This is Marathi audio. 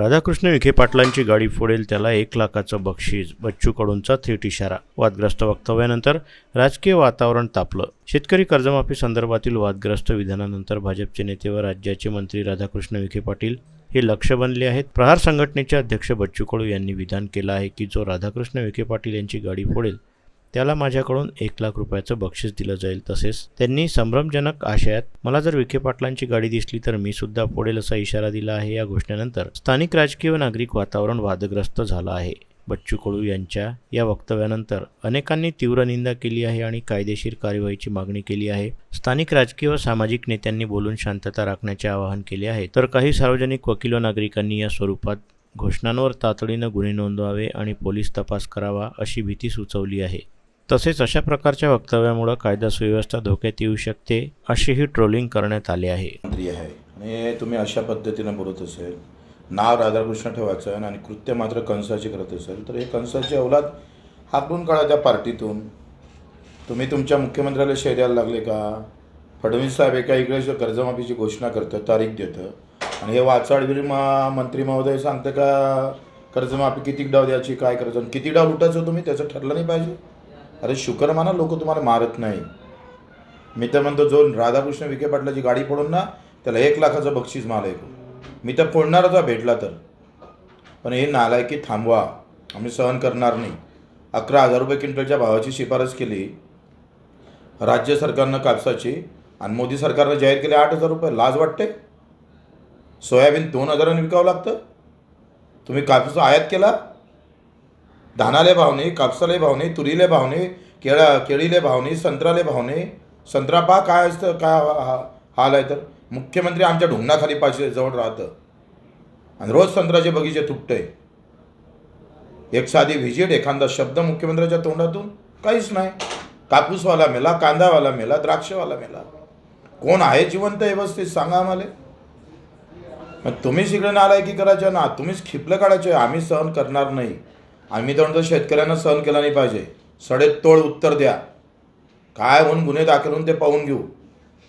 राधाकृष्ण विखे पाटलांची गाडी फोडेल त्याला एक लाखाचं बक्षीस बच्चू कडूंचा थेट इशारा. वादग्रस्त वक्तव्यानंतर राजकीय वातावरण तापलं. शेतकरी कर्जमाफी संदर्भातील वादग्रस्त विधानानंतर भाजपचे नेते व राज्याचे मंत्री राधाकृष्ण विखे पाटील हे लक्ष बनले आहेत. प्रहार संघटनेचे अध्यक्ष बच्चू कडू यांनी विधान केलं आहे की जो राधाकृष्ण विखे पाटील यांची गाडी फोडेल त्याला माझ्याकडून एक लाख रुपयाचं बक्षीस दिलं जाईल. तसेच त्यांनी संभ्रमजनक आशयात मला जर विखे पाटलांची गाडी दिसली तर मी सुद्धा पुढेल असा इशारा दिला आहे. या घोषणेनंतर स्थानिक राजकीय व नागरिक वातावरण वादग्रस्त झालं आहे. बच्चू कडू यांच्या या वक्तव्यानंतर अनेकांनी तीव्र निंदा केली आहे आणि कायदेशीर कार्यवाहीची मागणी केली आहे. स्थानिक राजकीय व सामाजिक नेत्यांनी बोलून शांतता राखण्याचे आवाहन केले आहे. तर काही सार्वजनिक वकील व नागरिकांनी या स्वरूपात घोषणांवर तातडीनं गुन्हे नोंदवावे आणि पोलीस तपास करावा अशी भीती सुचवली आहे. तसेच अशा प्रकारच्या वक्तव्यामुळे कायदा सुव्यवस्था धोक्यात येऊ शकते अशीही ट्रोलिंग करण्यात आले आहे. आहे. आणि तुम्ही अशा पद्धतीनं बोलत असेल नाव राधाकृष्ण ठेवायचं आणि कृत्य मात्र कंसाचे करत असेल तर हे कंसाची अवलाद हाकडून काढा त्या पार्टीतून. तुम्ही तुमच्या मुख्यमंत्र्याला शैर्याला लागले का? फडणवीस साहेब एका इकडे कर्जमाफीची घोषणा करतं तारीख देतं. आणि हे वाचाडवीर मा मंत्री महोदय सांगतं का कर्जमाफी किती डाव द्यायची काय करायचं आणि किती डाव लुटायचं तुम्ही? त्याचं ठरलं नाही पाहिजे. अरे शुक्र माना लोक तुम्हाला मारत नाही. मी तर म्हणतो जो राधाकृष्ण विखे पाटलाची गाडी पडून ना त्याला एक लाखाचं बक्षीस मला ऐकू मी तर फोडणारच भेटला तर. पण हे नालायकी थांबवा. आम्ही सहन करणार नाही. अकरा हजार रुपये क्विंटलच्या भावाची शिफारस केली. राज्य सरकारनं कापसाची आणि मोदी सरकारनं जाहीर केले आठ हजार रुपये. लाज वाटते? सोयाबीन दोन हजारांनी विकावं लागतं? तुम्ही कापूस आयात केला? धानाले भावणे कापसाले भावणे तुरीले भावणे केळा केळीले भावणे संत्राले भावणे संत्रा पहा काय असतं काय हा- हाल आहे तर? मुख्यमंत्री आमच्या ढुंगणाखाली पाशी जवळ राहतं. आणि रोज संत्र्याचे बगीचे तुटतंय. एक साधी व्हिजिट एखादा शब्द मुख्यमंत्र्याच्या तोंडातून काहीच नाही. कापूसवाला मेला कांदावाला मेला द्राक्षवाला मेला. कोण आहे जिवंत व्यवस्थित सांगा आम्हाला. मग तुम्हीच इकडे नालायकी करायच्या ना तुम्हीच खिपलं काढायचे आम्ही सहन करणार नाही. आम्ही तर म्हणतो शेतकऱ्यांना सहन केला नाही पाहिजे. सडेतोड उत्तर द्या. काय होऊन गुन्हे दाखल होऊन ते पाहून घेऊ.